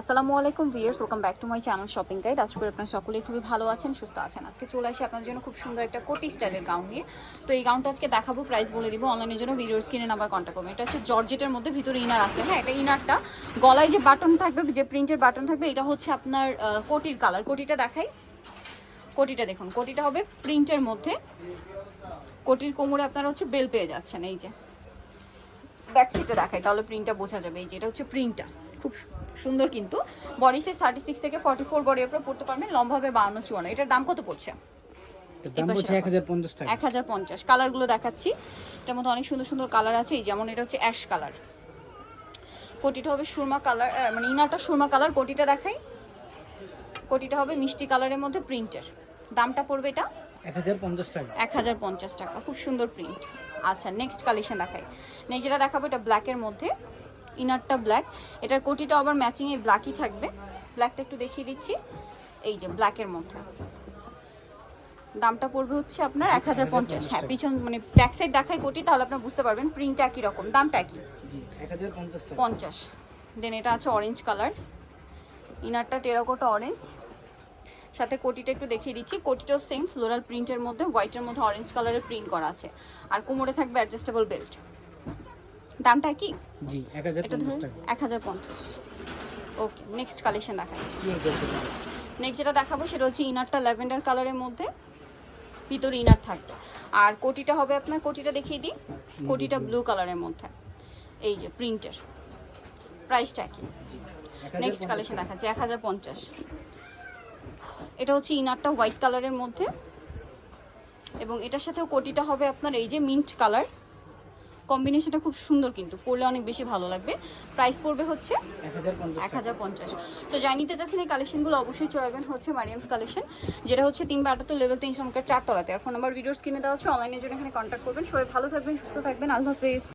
আসসালামু আলাইকুম viewers welcome back to my channel shopping guide. আজকে আপনারা সকলেই খুবই ভালো আছেন, সুস্থ আছেন। আজকে চলে আসি আপনাদের জন্য খুব সুন্দর একটা কোটি স্টাইলের গাউন নিয়ে। তো এই গাউনটা আজকে দেখাবো প্রাইস বলে দিব অনলাইনের জন্য ভিডিওর স্ক্রিনে নাম্বার কন্ট্যাক্ট করবেন। এটা হচ্ছে জর্জেটের মধ্যে ভিতরে ইনার আছে। হ্যাঁ এটা ইনারটা গলায় যে বাটন থাকবে, যে প্রিন্টের বাটন থাকবে, এটা হচ্ছে আপনার কোটির কালার কোটিটা দেখাই। কোটিটা দেখুন, কোটিটা হবে প্রিন্টের মধ্যে। কোটির কোমরে আপনারা হচ্ছে বেল পেয়ে যাচ্ছেন, এই যে। ব্যাক সিটে দেখাই, তাহলে প্রিন্টটা বোঝা যাবে। এই যে, এটা হচ্ছে প্রিন্টটা খুব সুন্দর কিন্তু। বডি সাইজ থার্টি সিক্স থেকে ফর্টি ফোর বডি আপনারা পড়তে পারবেন লম্বা হবে বাউন্ন চুয়ান্ন। এটার দাম কত পড়ছে? এক হাজার পঞ্চাশ কালারগুলো দেখাচ্ছি। এটার মধ্যে অনেক সুন্দর সুন্দর কালার আছে। যেমন এটা হচ্ছে অ্যাশ কালার কোটিটা হবে সুরমা কালার মানে ইনারটা সুরমা কালার কোটিটা দেখাই। কোটিটা হবে মিষ্টি কালারের মধ্যে প্রিন্টের দামটা পড়বে এটা? এক হাজার পঞ্চাশ টাকা। এক হাজার পঞ্চাশ টাকা। খুব সুন্দর প্রিন্ট আচ্ছা নেক্সট কালেকশন দেখাই। নেক্সট যেটা দেখাবো এটা ব্ল্যাকের মধ্যে। ইনারটা ব্ল্যাক এটার কোটিটা আবার ম্যাচিং এ ব্ল্যাকই থাকবে। ব্ল্যাকটা একটু দেখিয়ে দিচ্ছি। এই যে ব্ল্যাকের মধ্যে। দামটা পড়বে হচ্ছে আপনার এক হাজার পঞ্চাশ। হ্যাঁ পিছন মানে ব্যাক সাইড দেখায় কোটি তাহলে আপনার বুঝতে পারবেন প্রিন্ট একই রকম। দামটা একই। পঞ্চাশ দেন এটা আছে অরেঞ্জ কালার ইনারটা টেরাকোটা অরেঞ্জ সাথে কোটিটা একটু দেখিয়ে দিচ্ছি। কোটিটাও সেম ফ্লোরাল প্রিন্টের মধ্যে হোয়াইটের মধ্যে অরেঞ্জ কালারের প্রিন্ট করা আছে। আর কোমরে থাকবে অ্যাডজাস্টেবল বেল্ট দামটা কি? জি এক হাজার এটা পঞ্চাশ ধরুন টাকা। এক হাজার পঞ্চাশ। ওকে নেক্সট কালেকশন দেখাচ্ছি। নেক্সট যেটা দেখাবো সেটা হচ্ছে ইনারটা ল্যাভেন্ডার কালারের মধ্যে ভিতরে ইনার থাকবে। আর কোটিটা হবে আপনার কোটিটা দেখিয়ে দিই। কোটিটা ব্লু কালারের মধ্যে। এই যে প্রিন্টের প্রাইসটা কি? Next collection. দেখাচ্ছি এক হাজার পঞ্চাশ। এটা হচ্ছে ইনারটা হোয়াইট কালারের মধ্যে। এবং এটার সাথেও কোটিটা হবে আপনার এই যে মিন্ট কালার কম্বিনেশনটা খুব সুন্দর কিন্তু পরলে অনেক বেশি ভালো লাগবে। প্রাইস পড়বে হচ্ছে এক হাজার পঞ্চাশ তো যাই নিতে চাচ্ছেন এই কালেকশনগুলো অবশ্যই চলে হচ্ছে মারিয়ামস কালেকশন যেটা হচ্ছে তিন বাটাত্তর লেভেল তিনশো চারতলাতে আর ফোন নাম্বার ভিডিওর স্ক্রিনে দেওয়া হচ্ছে অনলাইনের জন্য এখানে কন্ট্যাক্ট করবেন। সবাই ভালো থাকবেন সুস্থ থাকবেন। আল্লাহ হাফেজ।